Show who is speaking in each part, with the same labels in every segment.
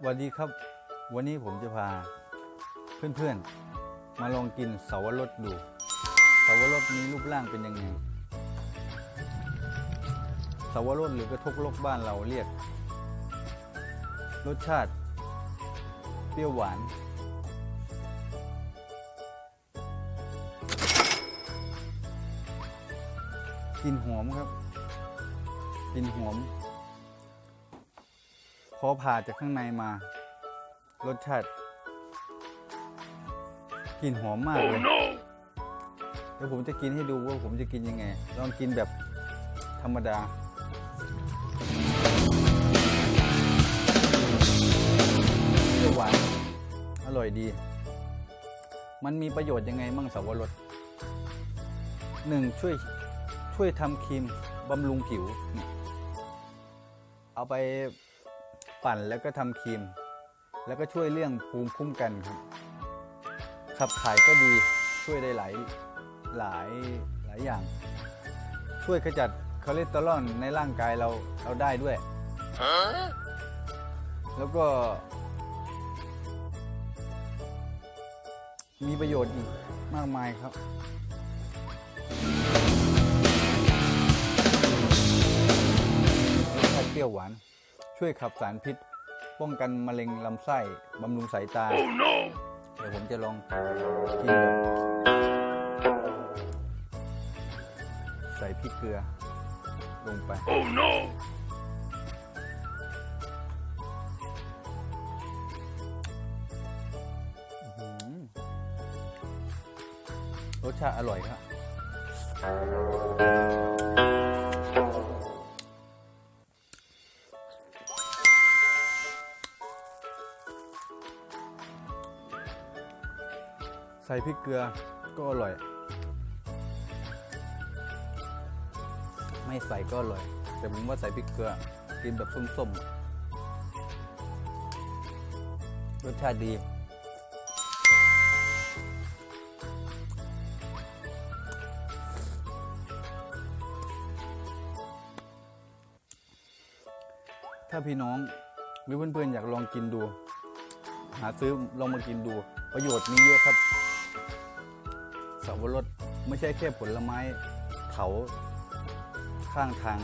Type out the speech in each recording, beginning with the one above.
Speaker 1: สวัสดีครับ วันนี้ผมจะพาเพื่อนๆ มาลองกินเสาวรสดู เสาวรสนี้รูปร่างเป็นยังไง เสาวรสหรือกระทกลกบ้านเราเรียก รสชาติ เปรี้ยวหวาน กินหอมครับ กินหอม พอผ่าจากข้างในมา รสชาติกลิ่นหอมมากเลยเดี๋ยวผมจะกินให้ดูว่าผมจะกินยังไง ลองกินแบบธรรมดาเปรี้ยวหวานอร่อยดี มันมีประโยชน์ยังไงมั่งสาวรสหนึ่งช่วยช่วยทำครีมบำรุงผิวเนี่ยเอาไป ปั่นแล้วก็ทำครีม แล้วก็ช่วยเรื่องภูมิคุ้มกันครับ ขับถ่ายก็ดีช่วยได้หลายหลายหลายอย่าง ช่วยขจัดคอเลสเตอรอลในร่างกายเราเราได้ด้วย แล้วก็ มีประโยชน์อีกมากมายครับรสชาติเปรี้ยวหวาน ช่วยขับสารพิษ ป้องกันมะเร็งลำไส้บำรุงสายตาเดี๋ยวผมจะลองกินแบบใส่พริกเกลือลงไปอื้อหือรสชาติอร่อยครับ ใส่พริกเกลือก็อร่อย ไม่ใส่ก็อร่อย แต่ผมว่าใส่พริกเกลือกินแบบส้มๆ รสชาติดี ถ้าพี่น้องหรือเพื่อนๆ อยากลองกินดู หาซื้อลองมากินดูประโยชน์มีเยอะครับ สับปะรดไม่ใช่แค่ผลไม้เถาข้างทาง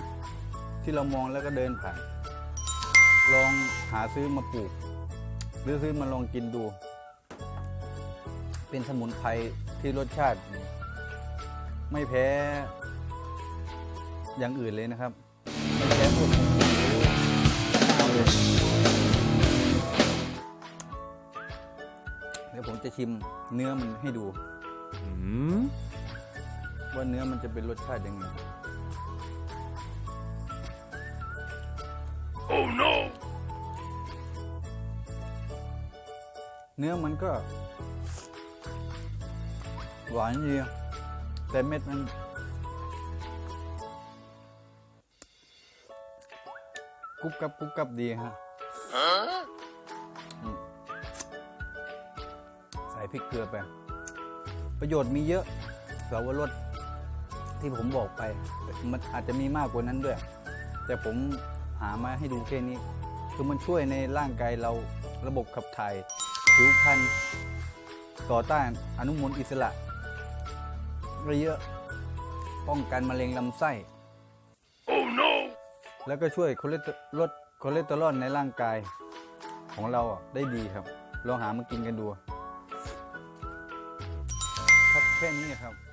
Speaker 1: ที่เรามองแล้วก็เดินผ่าน ลองหาซื้อมาปลูก หรือซื้อมาลองกินดู เป็นสมุนไพรที่รสชาติ ไม่แพ้อย่างอื่นเลยนะครับไม่แพ้พวกมะนาวเลยเดี๋ยวผมจะชิมเนื้อมันให้ดู ว่าเนื้อมันจะเป็นรสชาติยังไง
Speaker 2: Oh no!
Speaker 1: เนื้อมันก็ หวานดีแต่เม็ดมันกรุบกรับกรุบกรับดีฮะ
Speaker 2: Huh?
Speaker 1: ใส่พริกเกลือไป ประโยชน์มีเยอะสาวรสที่ผมบอกไป มันอาจจะมีมากกว่านั้นด้วย แต่ผมหามาให้ดูแค่นี้ คือมันช่วยในร่างกายเราระบบขับถ่าย ผิวพรรณต่อต้านอนุมูลอิสระได้เยอะป้องกันมะเร็งลำไส้
Speaker 2: Oh no!
Speaker 1: แล้วก็ช่วยคอเลสเตอลดคอเลสเตอรอลในร่างกายของเราอะได้ดีครับ ลองหามากินกันดูครับ แค่นี้ครับ